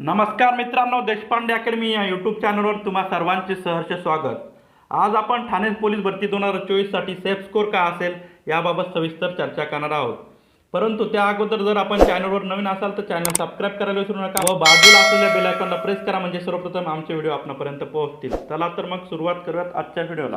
नमस्कार मित्रांनो देशपांडे अकॅडमी या यूट्यूब चॅनलवर तुम्हा सर्वांचे सहर्ष स्वागत. आज आपण ठाणे पोलीस भरती दोन हजार चोवीससाठी सेफ स्कोर काय असेल याबाबत सविस्तर चर्चा करणार आहोत. परंतु त्या अगोदर जर आपण चॅनलवर नवीन असाल तर चॅनल सबस्क्राईब करायला विसरू नका व बाजूला असलेल्या बेलायकॉनला प्रेस करा म्हणजे सर्वप्रथम आमचे व्हिडिओ आपणापर्यंत पोहोचतील. चला तर मग सुरुवात करूयात आजच्या व्हिडिओला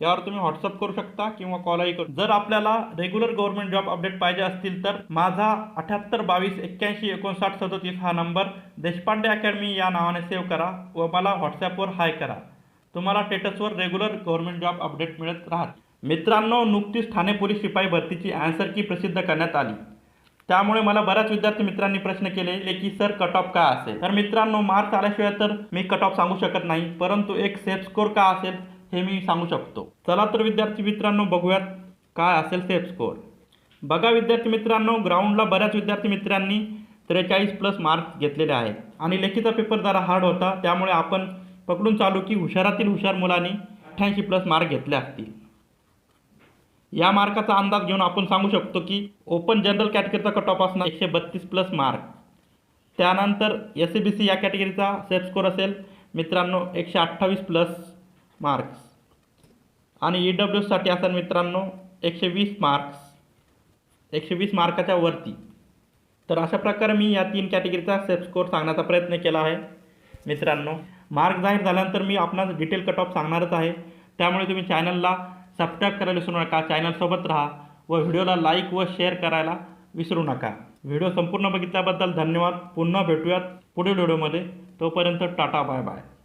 यावर तुम्ही व्हॉट्सअप करू शकता किंवा कॉलही करू. जर आपल्याला रेग्युलर गव्हर्नमेंट जॉब अपडेट पाहिजे असतील तर माझा अठ्ठ्याहत्तर बावीस एक्क्याऐंशी एकोणसाठ सदतीस हा नंबर देशपांडे अकॅडमी या नावाने सेव्ह करा व मला व्हॉट्सॲपवर हाय करा. तुम्हाला स्टेटसवर रेग्युलर गव्हर्नमेंट जॉब अपडेट मिळत राहत. मित्रांनो नुकतीच ठाणे पोलीस शिपाई भरतीची अँसर की प्रसिद्ध करण्यात आली. त्यामुळे मला बऱ्याच विद्यार्थी मित्रांनी प्रश्न केलेले की सर कट ऑफ का असेल? तर मित्रांनो मार्क्स आल्याशिवाय तर मी कट ऑफ सांगू शकत नाही परंतु एक सेफ स्कोर का असेल? हे मी सांगू शकतो. चला तर विद्यार्थी मित्रांनो बघूयात काय असेल सेफ स्कोर बघा विद्यार्थी मित्रांनो ग्राउंडला बऱ्याच विद्यार्थी मित्रांनी त्रेचाळीस प्लस मार्क्स घेतलेले आहेत. आणि लेखीचा पेपर जरा हार्ड होता त्यामुळे आपण पकडून चालू की हुशारातील हुशार मुलांनी अठ्ठ्याऐंशी प्लस मार्क घेतले असतील. या मार्काचा अंदाज घेऊन आपण सांगू शकतो की ओपन जनरल कॅटेगरीचा कट ऑफ असणार एकशे बत्तीस प्लस मार्क त्यानंतर एस सी बी सी या कॅटेगरीचा सेफ स्कोर असेल. मित्रांनो एकशे अठ्ठावीस प्लस मार्क्स. आणि ई डब्ल्यूसाठी असेल मित्रांनो एकशे वीस मार्क्स. एकशे वीस मार्काच्या वरती. तर अशा प्रकारे मी या तीन कॅटेगरीचा सेफ स्कोर सांगण्याचा प्रयत्न केला आहे. मित्रांनो मार्क जाहीर झाल्यानंतर मी आपणास डिटेल कट ऑफ सांगणारच आहे. त्यामुळे तुम्ही चॅनलला सबस्क्राईब करायला विसरू नका चॅनलसोबत राहा व व्हिडिओला लाईक व शेअर करायला विसरू नका. व्हिडिओ संपूर्ण बघितल्याबद्दल धन्यवाद. पुन्हा भेटूयात पुढील व्हिडिओमध्ये. तोपर्यंत टाटा बाय बाय.